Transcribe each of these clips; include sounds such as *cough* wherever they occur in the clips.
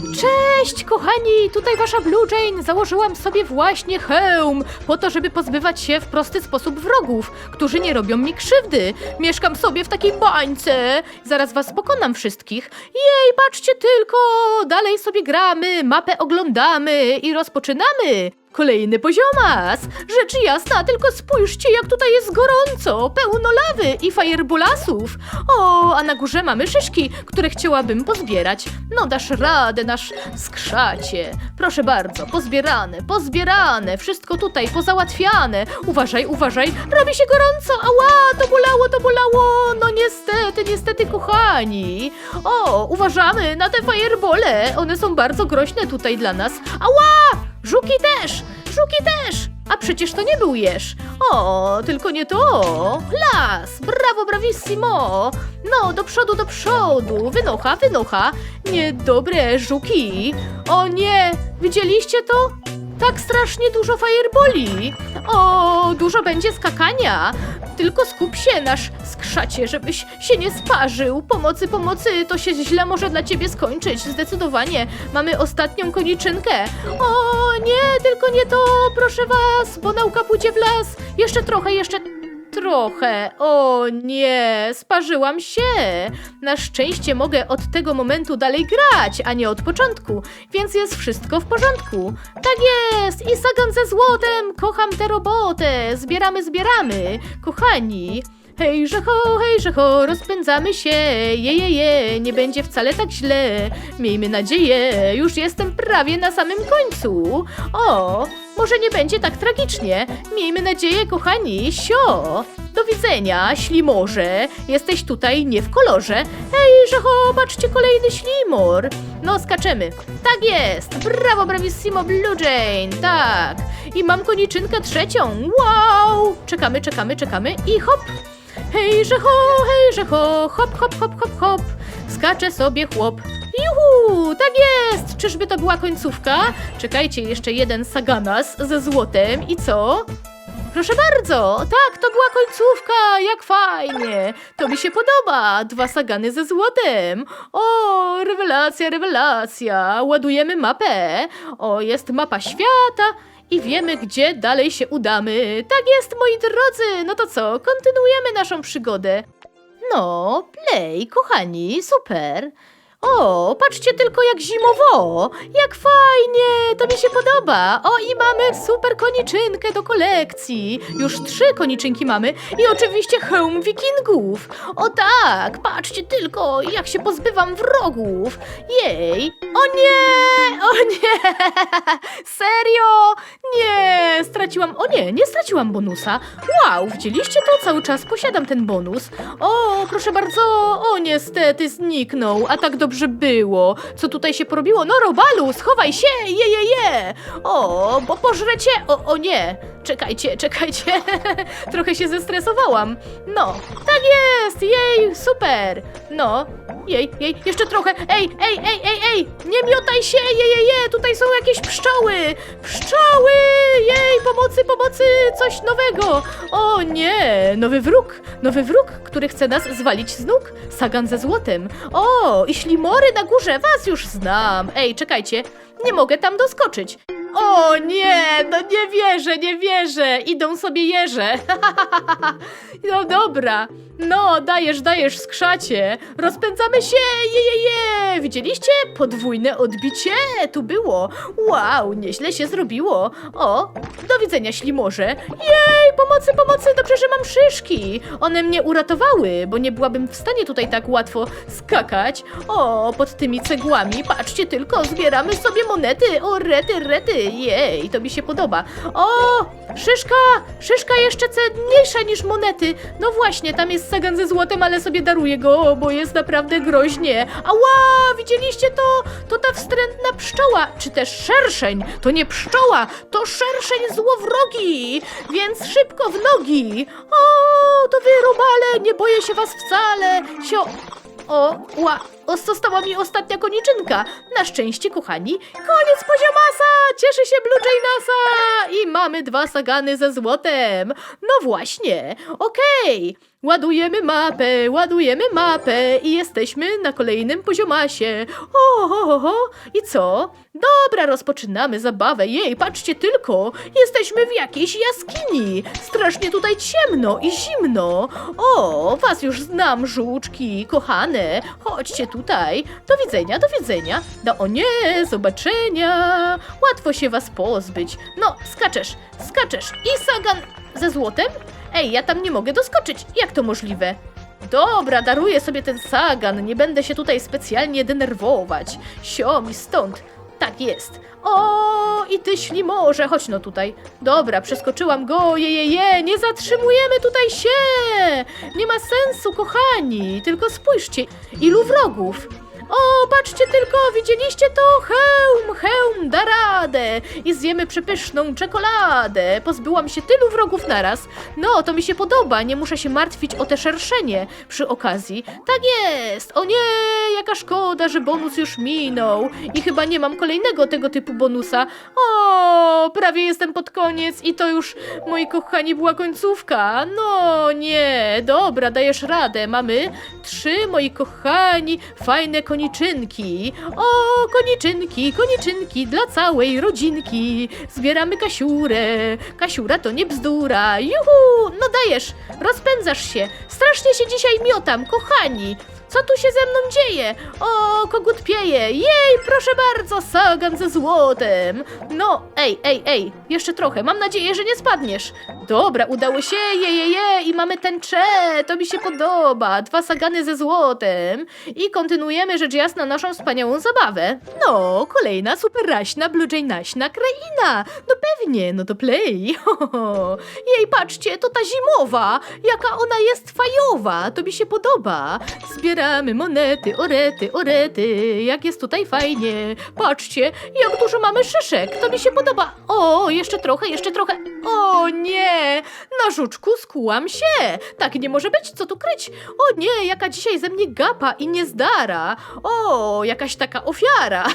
Cześć, kochani! Tutaj wasza Blue Jane. Założyłam sobie właśnie hełm, po to, żeby pozbywać się w prosty sposób wrogów, którzy nie robią mi krzywdy. Mieszkam sobie w takiej bańce. Zaraz was pokonam wszystkich. Jej, patrzcie tylko! Dalej sobie gramy, mapę oglądamy i rozpoczynamy. Kolejny poziomas! Rzecz jasna, tylko spójrzcie, jak tutaj jest gorąco, pełno lawy i fajerbolasów. O, a na górze mamy szyszki, które chciałabym pozbierać. No dasz radę, nasz skrzacie. Proszę bardzo, pozbierane, pozbierane, wszystko tutaj pozałatwiane. Uważaj, uważaj, robi się gorąco, ała, to bolało, to bolało. No niestety, niestety, kochani. O, uważamy na te fajerbole, one są bardzo groźne tutaj dla nas. Ała! Żuki też! Żuki też! A przecież to nie był jeż. O, tylko nie to. Las! Brawo, bravissimo! No, do przodu, do przodu! Wynocha, wynocha! Niedobre żuki! O nie! Widzieliście to? Tak strasznie dużo fireboli! O, dużo będzie skakania! Tylko skup się, nasz skrzacie, żebyś się nie sparzył. Pomocy, pomocy, to się źle może dla ciebie skończyć. Zdecydowanie. Mamy ostatnią koniczynkę. O, nie, tylko nie to, proszę was, bo nauka pójdzie w las. Jeszcze trochę, jeszcze trochę. O nie, sparzyłam się. Na szczęście mogę od tego momentu dalej grać, a nie od początku, więc jest wszystko w porządku. Tak jest, i sagan ze złotem, kocham tę robotę. Zbieramy, zbieramy. Kochani, Hejże ho, hejże ho, rozpędzamy się, je, je, je, nie będzie wcale tak źle. Miejmy nadzieję, już jestem prawie na samym końcu. O, może nie będzie tak tragicznie. Miejmy nadzieję, kochani, sio. Do widzenia, ślimorze. Jesteś tutaj nie w kolorze. Hejże ho, patrzcie, kolejny ślimor. No, skaczemy. Tak jest, brawo, bravissimo, Blue Jane, tak. I mam koniczynkę trzecią, wow. Czekamy, czekamy, czekamy i hop. Hejże ho, hejże ho, hop, hop, hop, hop, hop. Skacze sobie chłop. Juhu, tak jest! Czyżby to była końcówka? Czekajcie, jeszcze jeden saganas ze złotem i co? Proszę bardzo, tak, to była końcówka, jak fajnie. To mi się podoba, dwa sagany ze złotem. O, rewelacja, rewelacja. Ładujemy mapę. O, jest mapa świata i wiemy, gdzie dalej się udamy. Tak jest, moi drodzy. No to co, kontynuujemy naszą przygodę. No, play, kochani, super. O, patrzcie tylko jak zimowo! Jak fajnie! To mi się podoba! O, i mamy super koniczynkę do kolekcji! Już trzy koniczynki mamy i oczywiście hełm wikingów! O tak! Patrzcie tylko, jak się pozbywam wrogów! Jej! O nie! O nie! *laughs* Serio? Nie! Straciłam... O nie, nie straciłam bonusa! Wow, widzieliście to? Cały czas posiadam ten bonus. O, proszę bardzo! O, niestety zniknął, a tak dobrze było. Co tutaj się porobiło? No, Robalu, schowaj się! Je, je, je! O, bo pożrecie... O, o nie! Czekajcie, czekajcie. *laughs* Trochę się zestresowałam. No, tak jest! Jej, super! No, jej, jej, jeszcze trochę. Ej, ej, ej, ej, ej! Nie miotaj się! Je, je, je! Tutaj są jakieś pszczoły! Pszczoły! Jej, pomocy, pomocy! Coś nowego! O nie! Nowy wróg! Nowy wróg, który chce nas zwalić z nóg. Sagan ze złotem. O, i ślimory na górze, was już znam. Ej, czekajcie, nie mogę tam doskoczyć. O nie, no nie wierzę, nie wierzę. Idą sobie jeże. *laughs* No dobra. No, dajesz, dajesz, skrzacie. Rozpędzamy się, je, je, je. Widzieliście? Podwójne odbicie. Tu było. Wow, nieźle się zrobiło. O, do widzenia, ślimorze. Jej, pomocy, pomocy, dobrze, że mam szyszki. One mnie uratowały, bo nie byłabym w stanie tutaj tak łatwo skakać. O, pod tymi cegłami, patrzcie tylko, zbieramy sobie monety. O, rety, rety, jej, to mi się podoba. O, szyszka, szyszka jeszcze cenniejsza niż monety. No właśnie, tam jest sagan ze złotem, ale sobie daruję go, bo jest naprawdę groźnie. Ała, widzieliście to? To ta wstrętna pszczoła, czy też szerszeń. To nie pszczoła, to szerszeń złowrogi, więc szybko w nogi. O, to wy, robale, nie boję się was wcale. Sio... O, ła, została mi ostatnia koniczynka. Na szczęście, kochani, koniec poziomasa! Cieszy się Blue Jaynasa! I mamy dwa sagany ze złotem. No właśnie, okej. Ładujemy mapę, ładujemy mapę i jesteśmy na kolejnym poziomasie. O, ho, ho, ho. I co? Dobra, rozpoczynamy zabawę. Jej, patrzcie tylko, jesteśmy w jakiejś jaskini. Strasznie tutaj ciemno i zimno. O, was już znam, żuczki, kochane. Chodźcie tutaj. Do widzenia, do widzenia. No o nie, zobaczenia. Łatwo się was pozbyć. No, skaczesz, skaczesz. I Sagan ze złotem? Ej, ja tam nie mogę doskoczyć. Jak to możliwe? Dobra, daruję sobie ten sagan. Nie będę się tutaj specjalnie denerwować. Sio mi stąd. Tak jest. O, i ty ślimorze, chodź no tutaj. Dobra, przeskoczyłam go, je, je, je, nie zatrzymujemy tutaj się. Nie ma sensu, kochani, tylko spójrzcie, ilu wrogów. O, patrzcie tylko, widzieliście to? Hełm, hełm, da radę. I zjemy przepyszną czekoladę. Pozbyłam się tylu wrogów naraz. No, to mi się podoba, nie muszę się martwić o te szerszenie przy okazji. Tak jest! O nie, jaka szkoda, że bonus już minął. I chyba nie mam kolejnego tego typu bonusa. O, prawie jestem pod koniec i to już, moi kochani, była końcówka. No nie, dobra, dajesz radę. Mamy trzy, moi kochani, fajne koniczynki. O, koniczynki, koniczynki dla całej rodzinki. Zbieramy kasiurę. Kasiura to nie bzdura. Juhu, no dajesz, rozpędzasz się. Strasznie się dzisiaj miotam, kochani. Co tu się ze mną dzieje? O, kogut pieje. Jej, proszę bardzo, sagan ze złotem. No, ej, ej, ej, jeszcze trochę. Mam nadzieję, że nie spadniesz. Dobra, udało się, je, je, je. I mamy tęczę. To mi się podoba. Dwa sagany ze złotem. I kontynuujemy rzecz jasna naszą wspaniałą zabawę. No, kolejna super raśna Blue Jay naśna kraina. No pewnie, no to play. *laughs* Jej, patrzcie, to ta zimowa. Jaka ona jest fajowa. To mi się podoba. Zbieramy monety, orety, orety. Jak jest tutaj fajnie. Patrzcie, jak dużo mamy szyszek. To mi się podoba. O, jeszcze trochę, jeszcze trochę. O nie, na żuczku skułam się. Tak nie może być, co tu kryć. O nie, jaka dzisiaj ze mnie gapa i niezdara. O, jakaś taka ofiara. *laughs*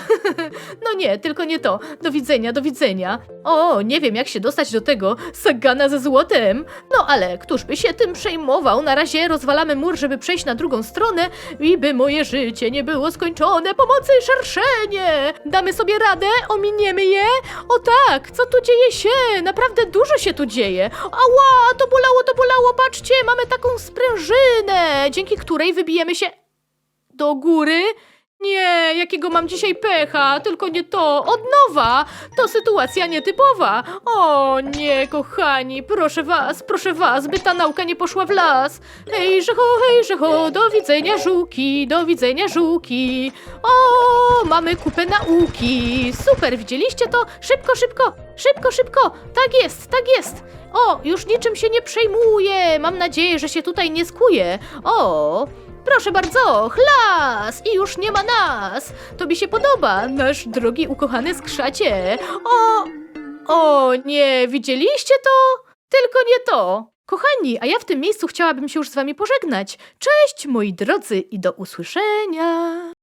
No nie, tylko nie to. Do widzenia, do widzenia. O, nie wiem jak się dostać do tego sagana ze złotem. No ale któż by się tym przejmował? Na razie rozwalamy mur, żeby przejść na drugą stronę i by moje życie nie było skończone. Pomocy, szerszenie! Damy sobie radę? Ominiemy je? O tak, co tu dzieje się? Naprawdę dużo się tu dzieje. Ała, to bolało, to bolało, patrzcie, mamy taką sprężynę, dzięki której wybijemy się do góry. Nie, jakiego mam dzisiaj pecha, tylko nie to. Od nowa! To sytuacja nietypowa. O nie, kochani, proszę was, proszę was, by ta nauka nie poszła w las. Hej, żecho, hej, żecho, do widzenia żuki, do widzenia żuki. O, mamy kupę nauki. Super, widzieliście to? Szybko, szybko, szybko, szybko. Tak jest, tak jest. O, już niczym się nie przejmuję. Mam nadzieję, że się tutaj nie skuje. O, Proszę bardzo, chlas! I już nie ma nas! To mi się podoba, nasz drogi ukochany skrzacie! O! O nie, widzieliście to? Tylko nie to! Kochani, a ja w tym miejscu chciałabym się już z wami pożegnać. Cześć, moi drodzy, i do usłyszenia!